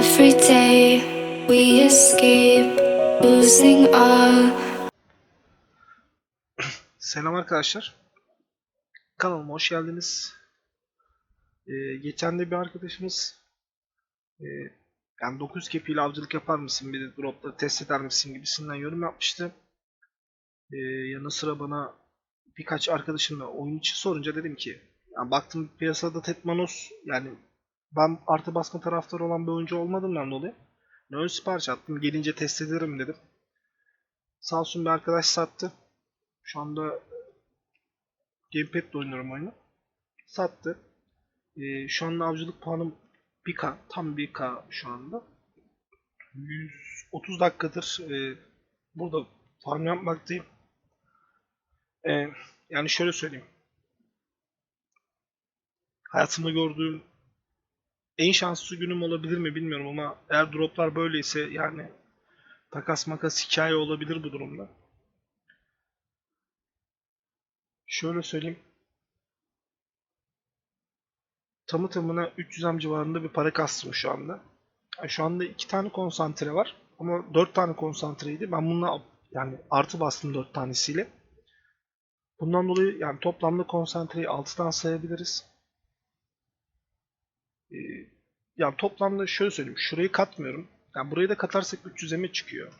Every day we escape losing our Selam arkadaşlar. Kanalıma hoş geldiniz. Ee, geçen de bir arkadaşımız e, yani 9 kepiyle avcılık yapar mısın bir de dropları test eder misin gibisinden yorum yapmıştı. Ee, yanı sıra bana birkaç arkadaşımla oyun içi sorunca dedim ki yani baktım piyasada Tetmanos yani ben artı baskın taraftarı olan bir oyuncu olmadığımdan dolayı ön sipariş attım. Gelince test ederim dedim. Sağ olsun bir arkadaş sattı. Şu anda Gamepad ile oynuyorum oyunu. Sattı. Ee, şu anda avcılık puanım 1K. Tam 1K şu anda. 130 dakikadır e, burada farm yapmaktayım. E, yani şöyle söyleyeyim. Hayatımda gördüğüm en şanslı günüm olabilir mi bilmiyorum ama eğer droplar böyleyse yani takas makas hikaye olabilir bu durumda. Şöyle söyleyeyim. Tamı tamına 300 am civarında bir para kastım şu anda. Yani şu anda 2 tane konsantre var. Ama 4 tane konsantreydi. Ben bununla yani artı bastım 4 tanesiyle. Bundan dolayı yani toplamda konsantreyi 6'dan sayabiliriz. Ee, yani toplamda şöyle söyleyeyim. Şurayı katmıyorum. Yani burayı da katarsak 300 eme çıkıyor.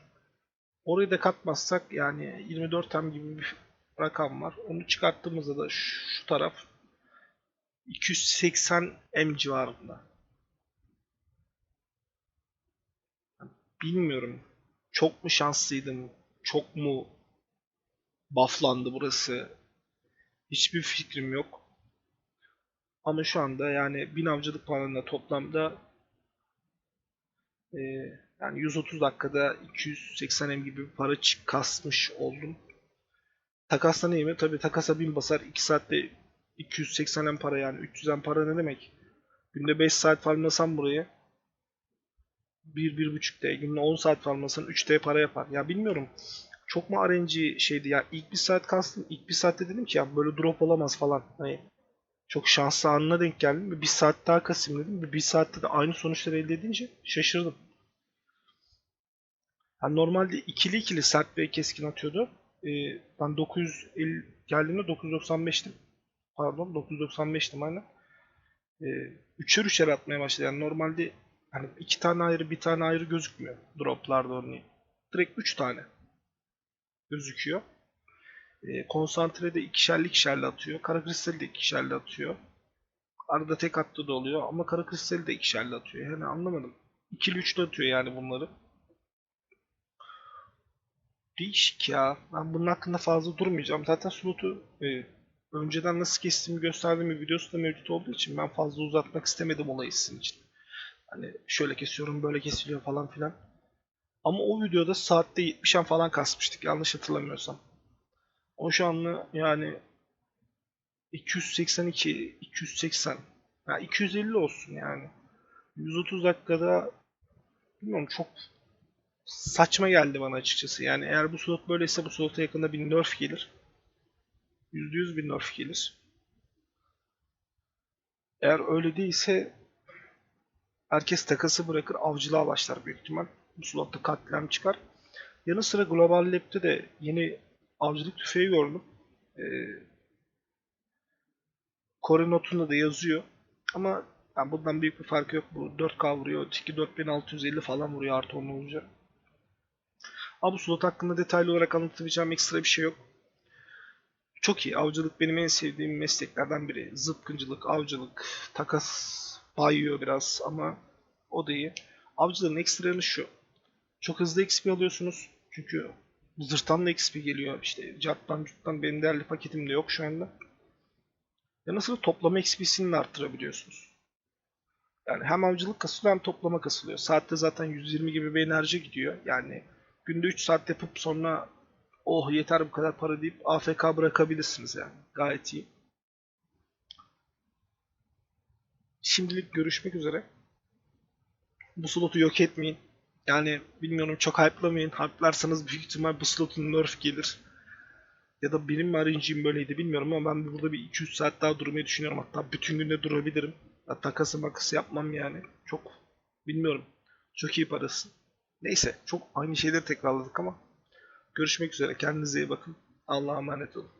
Orayı da katmazsak yani 24 am gibi bir rakam var. Onu çıkarttığımızda da şu, şu taraf 280 M civarında. Bilmiyorum. Çok mu şanslıydım? Çok mu bufflandı burası? Hiçbir fikrim yok. Ama şu anda yani 1000 avcılık puanında toplamda e, yani 130 dakikada 280 M gibi bir para kasmış oldum. Takasla ne mi? Tabi takasa 1000 basar. 2 saatte 280 M para yani 300 M para ne demek? Günde 5 saat farmlasam burayı 1-1.5 D. Günde 10 saat farmlasan 3 D para yapar. Ya bilmiyorum. Çok mu RNG şeydi ya? İlk bir saat kastım. İlk bir saatte dedim ki ya böyle drop olamaz falan. Hani çok şanslı anına denk geldim. Bir saat daha kasayım dedim. Bir saatte de aynı sonuçları elde edince şaşırdım. Yani normalde ikili ikili sert ve keskin atıyordu. Ee, ben 950 geldiğimde 995'tim. Pardon 995'tim aynen. Ee, üçer üçer atmaya başladı. Yani normalde hani iki tane ayrı bir tane ayrı gözükmüyor droplarda örneğin. Direkt üç tane gözüküyor. Ee, konsantrede ikişerli ikişerli atıyor. Kara kristali de ikişerli atıyor. Arada tek attı da oluyor ama kara kristali de ikişerli atıyor. Yani anlamadım. İkili üçlü atıyor yani bunları. Değişik ya. Ben bunun hakkında fazla durmayacağım. Zaten slotu e, önceden nasıl kestiğimi gösterdiğim bir videosu da mevcut olduğu için ben fazla uzatmak istemedim olayı sizin için. Hani şöyle kesiyorum, böyle kesiliyor falan filan. Ama o videoda saatte 70'en falan kasmıştık yanlış hatırlamıyorsam. O şu anlı yani 282, 280, ya 250 olsun yani. 130 dakikada bilmiyorum çok saçma geldi bana açıkçası. Yani eğer bu slot böyleyse bu slota yakında bir nerf gelir. %100 bir nerf gelir. Eğer öyle değilse herkes takası bırakır avcılığa başlar büyük ihtimal. Bu slotta katliam çıkar. Yanı sıra Global Lab'de de yeni avcılık tüfeği gördüm. Ee, Kore notunda da yazıyor. Ama yani bundan büyük bir farkı yok. Bu 4K vuruyor. Öteki 4650 falan vuruyor artı 10 olunca. Ama bu slot hakkında detaylı olarak anlatabileceğim ekstra bir şey yok. Çok iyi. Avcılık benim en sevdiğim mesleklerden biri. Zıpkıncılık, avcılık, takas bayıyor biraz ama o da iyi. Avcılığın ekstra yanı şu. Çok hızlı XP alıyorsunuz. Çünkü zırhtan da XP geliyor. İşte carttan cuttan benim değerli paketimde yok şu anda. Yanı sıra toplama XP'sini de arttırabiliyorsunuz. Yani hem avcılık kasılıyor hem toplama kasılıyor. Saatte zaten 120 gibi bir enerji gidiyor. Yani günde 3 saat yapıp sonra oh yeter bu kadar para deyip AFK bırakabilirsiniz yani. Gayet iyi. Şimdilik görüşmek üzere. Bu slotu yok etmeyin. Yani bilmiyorum çok hype'lamayın. Hype'larsanız büyük ihtimal bu slotun nerf gelir. Ya da benim mi RNG'm böyleydi bilmiyorum ama ben burada bir 200 saat daha durmayı düşünüyorum. Hatta bütün günde durabilirim. Ya takası makası yapmam yani. Çok bilmiyorum. Çok iyi parası. Neyse çok aynı şeyleri tekrarladık ama görüşmek üzere. Kendinize iyi bakın. Allah'a emanet olun.